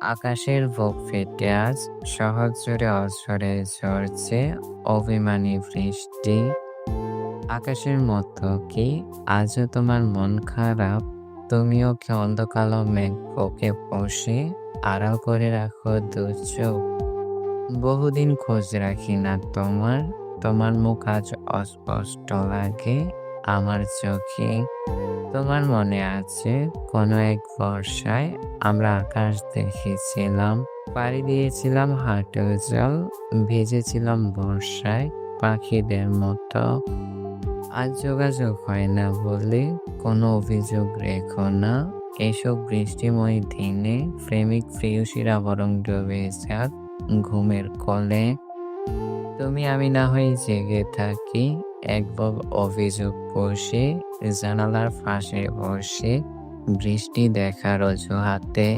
আকাশের বুক ফেটে আজ শহর জুড়ে অঝরে ঝরছে অভিমানী বৃষ্টি। আকাশের মতো কি? আজও তোমার মন খারাপ? তুমিও কি অন্ধকালো মেঘ বুকে বসে আড়াল করে রাখো দু চোখ? বহুদিন খোঁজ রাখি না তোমার তোমার মুখ আজ অস্পষ্ট লাগে। আমার চোখে তোমার মনে আছে? কোনো এক বর্ষায় আমরা আকাশ দেখেছিলাম, পাড়ি দিয়েছিলাম হাঁটু জল, ভেজেছিলাম বর্ষায় পাখিদের মতো। আজ যোগাযোগ হয় না বলে কোনো অভিযোগ রেখো না। এসব বৃষ্টিময় দিনে প্রেমিক প্রেয়সীরা বরং ডুবে যাক ঘুমের কলে। তুমি আমি না হয়ে জেগে থাকি একবার অভিযোগ বসে জানালার পাশে বসে বৃষ্টি দেখার অজুহাতে